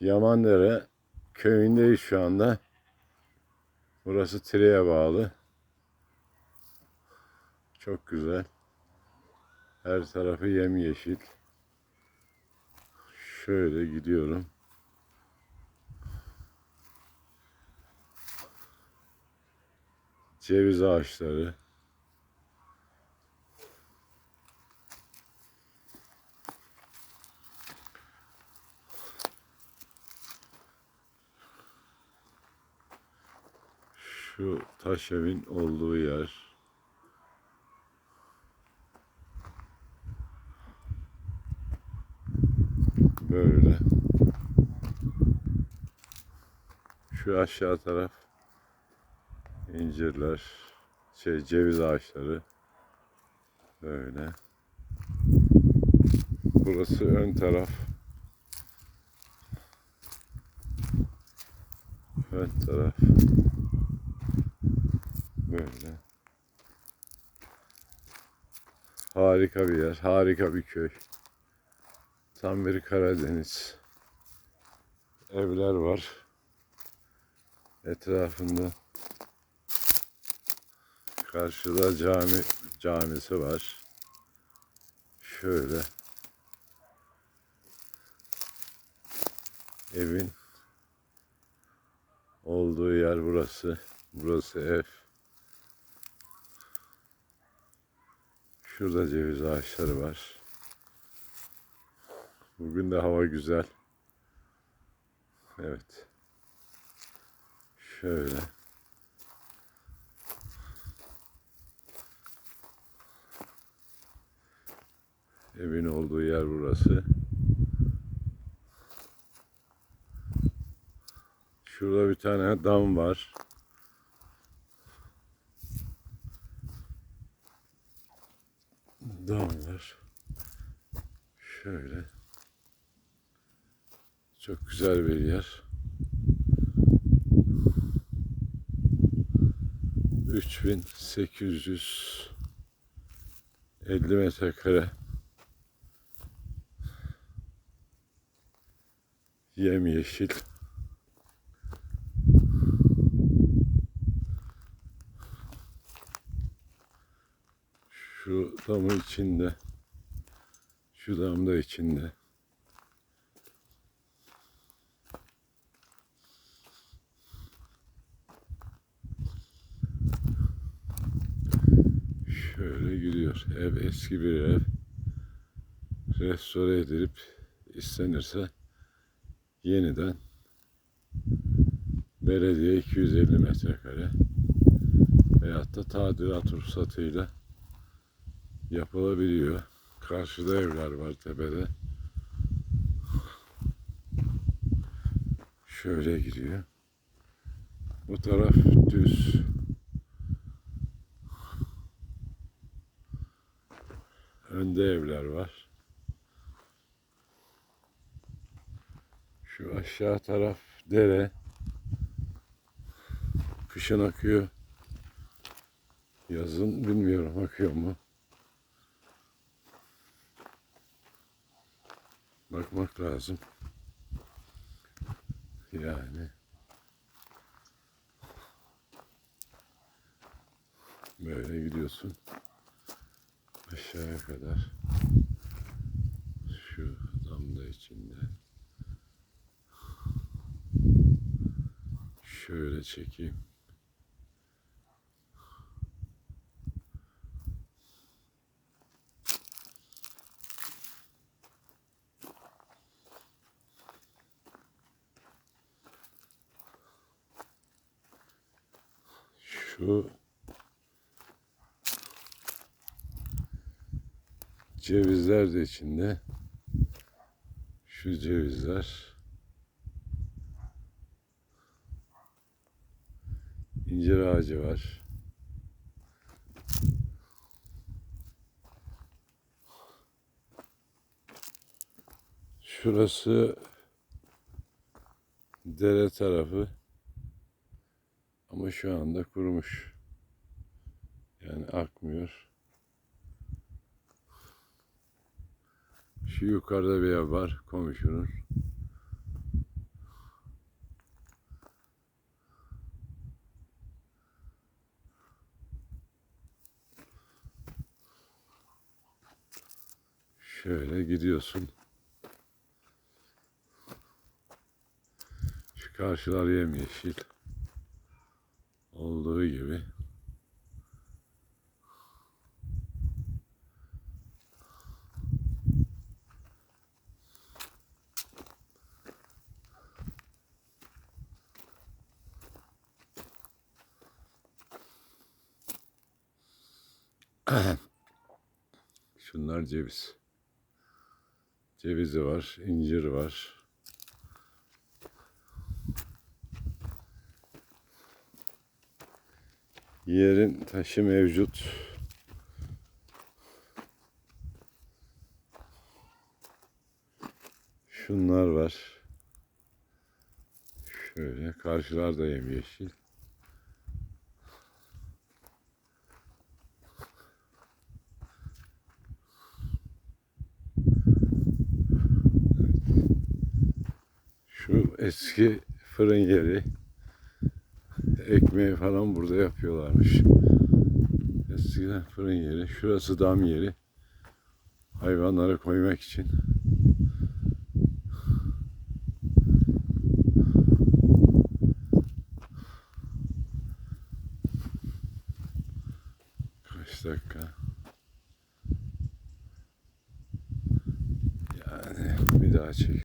Yamandere köyündeyiz şu anda. Burası Tire'ye bağlı. Çok güzel. Her tarafı yemyeşil. Şöyle gidiyorum. Ceviz ağaçları. Şu taş evin olduğu yer. Böyle. Şu aşağı taraf incirler, şey ceviz ağaçları. Böyle. Burası ön taraf. Ön taraf. Böyle. Harika bir yer, harika bir köy. Tam bir Karadeniz. Evler var. Etrafında karşıda cami camisi var. Şöyle evin olduğu yer burası. Burası ev. Şurada ceviz ağaçları var. Bugün de hava güzel. Evet. Şöyle. Evin olduğu yer burası. Şurada bir tane dam var. Dam var. Şöyle. Çok güzel bir yer. 3850 metrekare yemyeşil şu damın içinde şu damda içinde Şöyle gidiyor. Ev eski bir ev. Restore edilip istenirse yeniden belediye 250 metrekare veyahut da tadilat ruhsatıyla yapılabiliyor. Karşıda evler var tepede. Şöyle gidiyor. Bu taraf düz. Önde evler var. Şu aşağı taraf dere. Kışın akıyor. Yazın bilmiyorum akıyor mu. Bakmak lazım. Yani. Böyle gidiyorsun aşağıya kadar şu damda içinde şöyle çekeyim. Şu Cevizler de içinde. Şu cevizler. İncir ağacı var. Şurası dere tarafı. Ama şu anda kurumuş. Yani akmıyor. Şu yukarıda bir ev var komşunun. Şöyle gidiyorsun. Şu karşılar yemyeşil. Olduğu gibi. Şunlar ceviz. Cevizi var, incir var. Yerin taşı mevcut. Şunlar var. Şöyle karşılar da yemyeşil. Şu eski fırın yeri. Ekmeği falan burada yapıyorlarmış. Eskiden fırın yeri. Şurası dam yeri. Hayvanları koymak için. Kaç dakika? Yani bir daha çek.